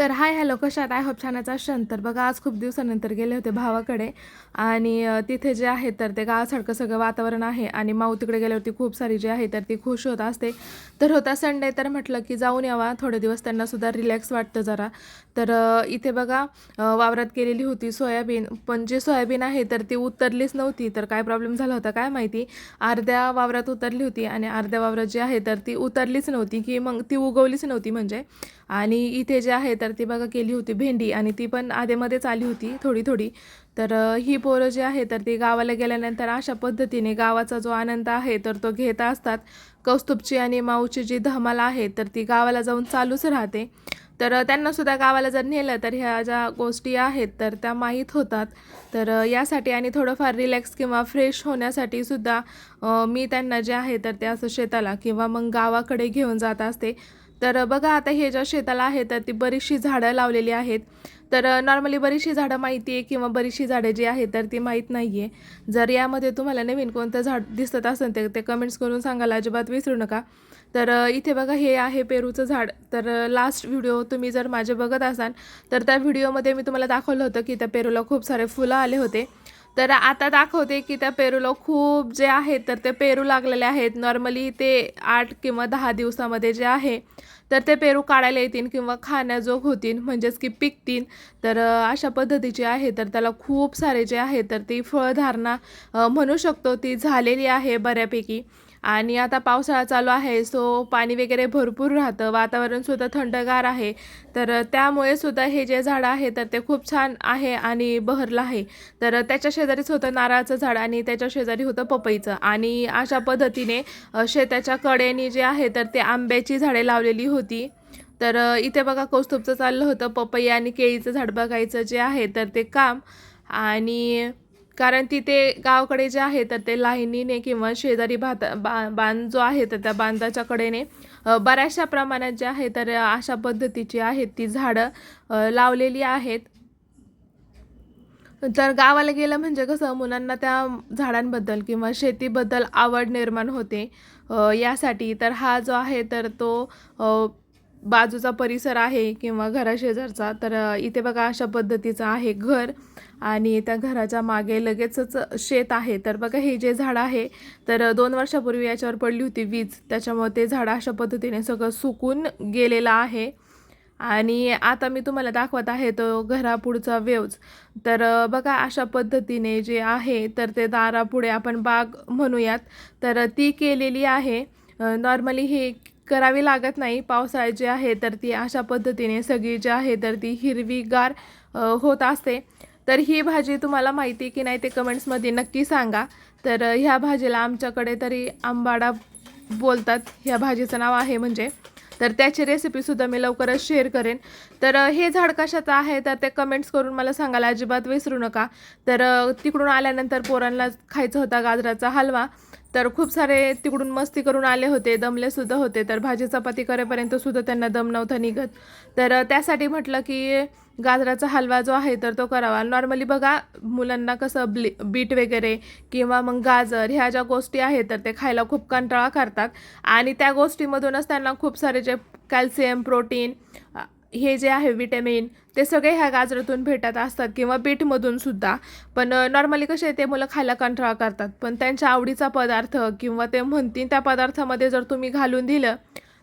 तर hi hello कशात I hope छानच असाल तर बघा आज खूप दिवसानंतर गेले होते भावाकडे. आणि तिथे जे आहे तर ते गावासारखं सगळं वातावरण आहे. आणि माऊ तिकडे गेल्यावरती खूप सारी जी आहे तर ती खुश होत असते. तर होता संडे तर म्हटलं की जाऊन यावा. थोडे दिवस त्यांनासुद्धा रिलॅक्स वाटतं जरा. तर इथे बघा वावरात केलेली होती सोयाबीन. पण जी सोयाबीन आहे तर ती उतरलीच नव्हती. तर काय प्रॉब्लेम झाला होता काय माहिती? अर्ध्या वावरात उतरली होती. आणि अर्ध्या वावरात जी आहे तर ती उतरलीच नव्हती. की मग ती उगवलीच नव्हती म्हणजे. आणि इथे जे आहे तर ती बघा केली होती भेंडी आणि ती पण आधेमध्येच आली होती थोडी थोडी. तर ही पोरं जी आहे तर ती गावाला गेल्यानंतर अशा पद्धतीने गावाचा जो आनंद आहे तर तो घेत असतात. कौस्तुभची आणि माऊची जी धमाल आहे तर ती गावाला जाऊन चालूच राहते. तर त्यांनासुद्धा गावाला जर नेलं तर ह्या ज्या गोष्टी आहेत तर त्या माहीत होतात. तर यासाठी आणि थोडंफार रिलॅक्स किंवा फ्रेश होण्यासाठी सुद्धा मी त्यांना जे आहे तर ते असं शेताला किंवा मग गावाकडे घेऊन जात असते. तर बघा आता हे ज्या शेताला आहे तर ती बरीचशी झाडं लावलेली आहेत. तर नॉर्मली बरीचशी झाडं माहिती आहे किंवा बरीचशी झाडं जी आहेत तर ती माहीत नाही आहे जर यामध्ये तुम्हाला नवीन कोणतं झाड दिसत असेल तर ते कमेंट्स करून सांगायला अजिबात विसरू नका. तर इथे बघा हे आहे पेरूचं झाड. तर लास्ट व्हिडिओ तुम्ही जर माझे बघत असाल तर त्या व्हिडिओमध्ये मी तुम्हाला दाखवलं होतं की त्या पेरूला खूप सारे फुलं आले होते. तर आता दाखवते की त्या पेरूला खूप जे आहेत तर ते पेरू लागलेले आहेत. नॉर्मली ते आठ किंवा दहा दिवसामध्ये जे आहे तर ते पेरू काढायला येतील किंवा खाण्याजोग होतील म्हणजेच की पिकतील. तर अशा पद्धतीचे आहे तर त्याला खूप सारे जे आहे तर ती फळधारणा म्हणू शकतो ती झालेली आहे बऱ्यापैकी. आणि आता पावसाळा चालू आहे सो पाणी वगैरे भरपूर राहतं वातावरणसुद्धा थंडगार आहे. तर त्यामुळे सुद्धा हे जे झाड आहे तर ते खूप छान आहे आणि बहरलं आहे. तर त्याच्या शेजारीच होतं नारळाचं झाड आणि त्याच्या शेजारी होतं पपईचं. आणि अशा पद्धतीने शेताच्या कडेने जे आहे तर ते आंब्याची झाडे लावलेली होती. तर इथे बघा कौस्तुभचं चाललं होतं पपई आणि केळीचं झाड बघायचं जे आहे तर ते काम. आणि कारण तिथे गावाकडे जे आहे तर ते लाहिनीने किंवा शेजारी भात बा बांध जो आहे तर त्या बांधाच्या कडेने बऱ्याचशा प्रमाणात जे आहे तर अशा पद्धतीची आहेत ती झाडं लावलेली आहेत. तर गावाला गेलं म्हणजे कसं मुलांना त्या झाडांबद्दल किंवा शेतीबद्दल आवड निर्माण होते. यासाठी तर हा जो आहे तर तो बाजूचा परिसर आहे किंवा घराशेजारचा तर इथे बघा अशा पद्धतीचं आहे घर आणि त्या घराच्या मागे लगेचच शेत आहे. तर बघा हे जे झाड आहे तर दोन वर्षापूर्वी याच्यावर पडली होती वीज. त्याच्यामुळे ते झाड अशा पद्धतीने सगळं सुकून गेलेलं आहे. आणि आता मी तुम्हाला दाखवत आहे तो घरापुढचा वेवज. तर बघा अशा पद्धतीने जे आहे तर ते दारापुढे आपण बाग म्हणूयात. तर ती केलेली आहे. नॉर्मली हे करावी लागत नाही. पावसाळ्यात जे आहे तर ती अशा पद्धतीने सगळी जी आहे तर ती हिरवीगार होत असते. तर ही भाजी तुम्हाला माहिती की नाही ते कमेंट्समध्ये नक्की सांगा. तर ह्या भाजीला आमच्याकडे तरी आंबाडा बोलतात. ह्या भाजीचं नाव आहे म्हणजे. तर त्याची रेसिपीसुद्धा मी लवकरच शेअर करेन. तर हे झाड कशाचं आहे तर ते कमेंट्स करून मला सांगायला अजिबात विसरू नका. तर तिकडून आल्यानंतर पोरांना खायचा होता गाजराचा हलवा. तर खूप सारे तिकडून मस्ती करून आले होते दमले सुद्धा होते. तर भाजी चपाती करेपर्यंत सुद्धा त्यांना दम नव्हता निघत. तर त्यासाठी म्हटलं की गाजराचा हलवा जो आहे तर तो करावा. नॉर्मली बघा मुलांना कसं ब्ली बीट वगैरे किंवा मग गाजर ह्या ज्या गोष्टी आहेत तर ते खायला खूप कंटाळा करतात. आणि त्या गोष्टीमधूनच त्यांना खूप सारे जे कॅल्शियम प्रोटीन हे जे आहे विटॅमिन ते सगळे ह्या गाजरातून भेटत असतात किंवा बीटमधून सुद्धा. पण नॉर्मली कसे ते मुलं खायला कंटाळा करतात. पण त्यांच्या आवडीचा पदार्थ किंवा ते म्हणतील त्या पदार्थामध्ये जर तुम्ही घालून दिलं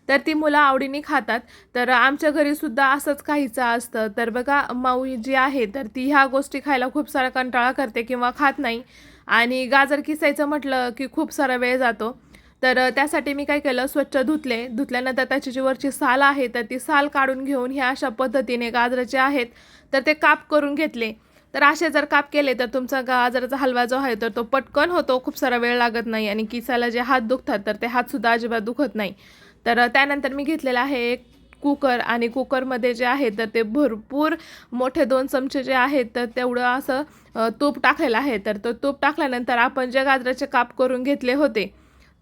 तर ती मुलं आवडीने खातात. तर आमच्या घरीसुद्धा असंच काहीचं असतं. तर बघा माऊ जी आहे तर ती ह्या गोष्टी खायला खूप सारा कंटाळा करते किंवा खात नाही. आणि गाजर किसायचं म्हटलं की खूप सारा वेळ जातो. तर त्यासाठी मी काय केलं स्वच्छ धुतले. धुतल्यानंतर त्याची जी वरची साल आहे तर ती साल काढून घेऊन ह्या अशा पद्धतीने गाजराचे आहेत तर ते काप करून घेतले. तर असे जर काप केले तर तुमचा गाजराचा हलवा जो आहे तर तो पटकन होतो खूप सारा वेळ लागत नाही आणि किसाला जे हात दुखतात तर ते हातसुद्धा अजिबात दुखत नाही. तर त्यानंतर मी घेतलेला आहे एक कुकर आणि कुकरमध्ये जे आहे तर ते भरपूर मोठे दोन चमचे जे आहेत तर तेवढं असं तूप टाकलेलं आहे. तर तो तूप टाकल्यानंतर आपण जे गाजराचे काप करून घेतले होते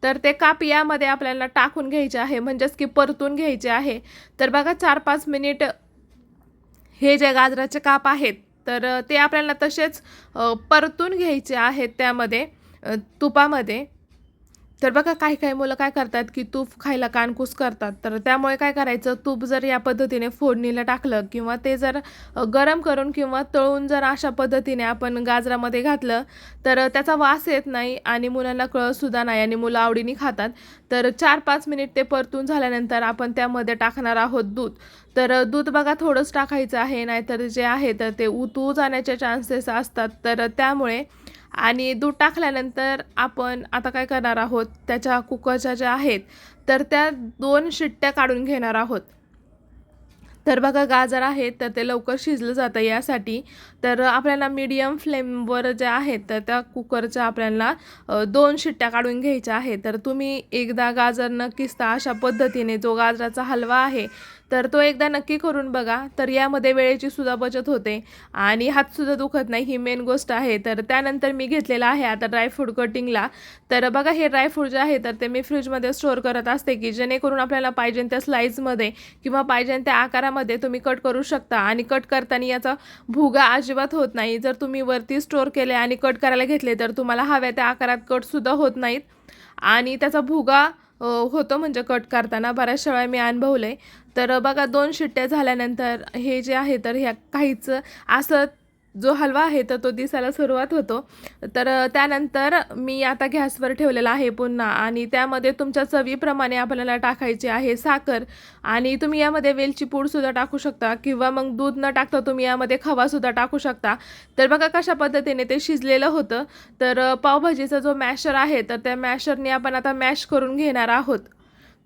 तर ते काप यामध्ये आपल्याला टाकून घ्यायचे आहे म्हणजेच की परतून घ्यायचे आहे. तर बघा चार पाच मिनिट हे जे गाजराचे काप आहेत तर ते आपल्याला तसेच परतून घ्यायचे आहेत त्यामध्ये तुपामध्ये. तर बघा काही काही मुलं काय करतात की तूप खायला कानकूस करतात. तर त्यामुळे काय करायचं? तूप जर या पद्धतीने फोडणीला टाकलं किंवा ते जर गरम करून किंवा तळून जर अशा पद्धतीने आपण गाजरामध्ये घातलं तर त्याचा वास येत नाही आणि मुलांना कळतसुद्धा नाही आणि मुलं आवडीने खातात. तर चार पाच मिनिट ते परतून झाल्यानंतर आपण त्यामध्ये टाकणार आहोत दूध. तर दूध बघा थोडंच टाकायचं आहे नाहीतर जे आहे तर ते उतू जाण्याचे चान्सेस असतात. तर त्यामुळे आणि दूध टाकल्यानंतर आपण आता काय करणार आहोत? त्याच्या कुकरच्या ज्या आहेत तर त्या दोन शिट्ट्या काढून घेणार आहोत. तर बघा गाजर आहे तर ते लवकर शिजलं जातं यासाठी. तर आपल्याला मीडियम फ्लेमवर जे आहेत तर त्या कुकरच्या आपल्याला दोन शिट्ट्या काढून घ्यायच्या आहे तर तुम्ही एकदा गाजर न किसता अशा पद्धतीने जो गाजराचा हलवा आहे तर तो एकदा नक्की करून बघा. तर यामध्ये वेळेची सुद्धा बचत होते आणि हातसुद्धा दुखत नाही ही मेन गोष्ट आहे. तर त्यानंतर मी घेतलेला आहे आता ड्रायफ्रूट कटिंगला तर बघा हे ड्रायफ्रूट जे आहे तर ते मी फ्रीजमध्ये स्टोअर करत असते की जेणेकरून आपल्याला पाहिजे त्या स्लाईजमध्ये किंवा पाहिजे त्या आकारामध्ये तुम्ही कट करू शकता. आणि कट करताना याचा भुगा अजिबात होत नाही. जर तुम्ही वरती स्टोर केले आणि कट करायला घेतले तर तुम्हाला हव्या त्या आकारात कटसुद्धा होत नाहीत. आणि त्याचा भुगा होतो म्हणजे कट करताना. बऱ्याचशा वेळा मी अनुभवलं आहे तर बघा दोन शिट्ट्या झाल्यानंतर हे जे आहे तर ह्या काहीच असं जो हलवा आहे तर तो दिसायला सुरुवात होतो. तर त्यानंतर मी आता गॅसवर ठेवलेला आहे पुन्हा आणि त्यामध्ये तुमच्या चवीप्रमाणे आपल्याला टाकायची आहे साखर आणि तुम्ही यामध्ये वेलची पूडसुद्धा टाकू शकता किंवा मग दूध न टाकता तुम्ही यामध्ये खवासुद्धा टाकू शकता. तर बघा कशा पद्धतीने ते शिजलेलं होतं. तर पावभाजीचा जो मॅशर आहे तर त्या मॅशरने आपण आता मॅश करून घेणार आहोत.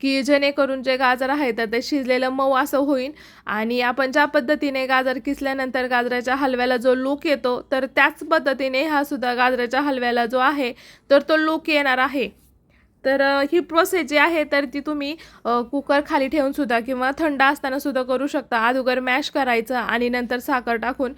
की जेणेकरून जे गाजर आहे तर ते शिजलेलं मऊ असं होईल आणि आपण ज्या पद्धतीने गाजर किसल्यानंतर गाजराच्या हलव्याला जो लूक येतो तर त्याच पद्धतीने हा सुद्धा गाजराच्या हलव्याला जो आहे तर तो लूक येणार आहे. तर ही प्रोसेस जी आहे तर ती तुम्ही कुकर खाली ठेवून सुद्धा किंवा थंड असताना सुद्धा करू शकता. अगोदर मॅश करायचं आणि नंतर साखर टाकून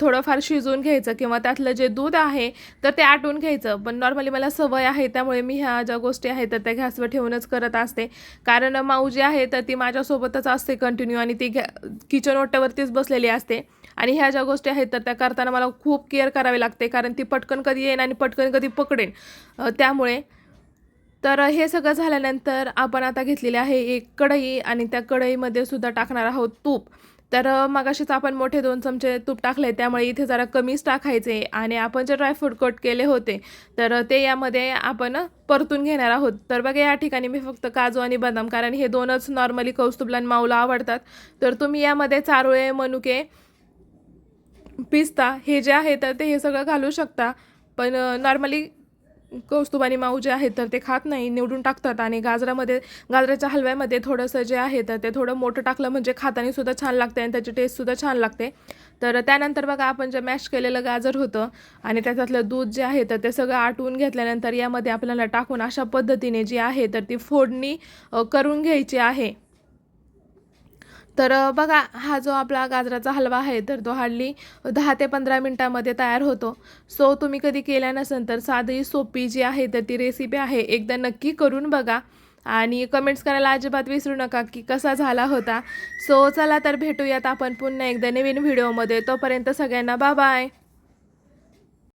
थोडंफार शिजवून घ्यायचं किंवा त्यातलं जे दूध आहे तर ते आटून घ्यायचं. पण नॉर्मली मला सवय आहे त्यामुळे मी ह्या ज्या गोष्टी आहेत तर त्या गॅसवर ठेवूनच करत असते. कारण माऊ जी आहे तर ती माझ्यासोबतच असते कंटिन्यू आणि ती घ्या किचन ओट्यावरतीच बसलेली असते. आणि ह्या ज्या गोष्टी आहेत तर त्या करताना मला खूप केअर करावी लागते. कारण ती पटकन कधी येईन आणि पटकन कधी पकडेन. त्यामुळे तर हे सगळं झाल्यानंतर आपण आता घेतलेली आहे एक कढई आणि त्या कढईमध्ये सुद्धा टाकणार आहोत तूप. तर मगाशीच आपण मोठे दोन चमचे तूप टाकले त्यामुळे इथे जरा कमीच टाकायचे आणि आपण जे ड्रायफ्रूट कट केले होते तर ते यामध्ये आपण परतून घेणार आहोत. तर बघा या ठिकाणी मी फक्त काजू आणि बदाम कारण हे दोनच नॉर्मली कौस्तुबला आणि माऊला आवडतात. तर तुम्ही यामध्ये चारोळे मनुके पिस्ता हे जे आहे तर ते हे सगळं घालू शकता. पण नॉर्मली कौस्तुभ आणि माऊ जे आहेत तर ते खात नाही निवडून टाकतात. आणि गाजरामध्ये गाजराच्या हलव्यामध्ये थोडंसं जे आहे तर ते थोडं मोठं टाकलं म्हणजे खाताना सुद्धा छान लागते आणि त्याची टेस्टसुद्धा छान लागते. तर त्यानंतर बघा आपण जे मॅश केलेलं गाजर होतं आणि त्याच्यातलं दूध जे आहे तर ते सगळं आटवून घेतल्यानंतर यामध्ये आपल्याला टाकून अशा पद्धतीने जी आहे तर ती फोडणी करून घ्यायची आहे. तर बघा हा जो आपला गाजराचा हलवा आहे तर तो हार्डली दहा ते पंधरा मिनटामध्ये तयार होतो. सो तुम्ही कधी केला नसेल तर साधी सोपी जी आहे तर ती रेसिपी आहे एकदा नक्की करून बघा. आणि कमेंट्स करायला अजिबात विसरू नका की कसा झाला होता. सो चला तर भेटूयात आपण पुन्हा एकदा नवीन व्हिडिओमध्ये तोपर्यंत सगळ्यांना बा बाय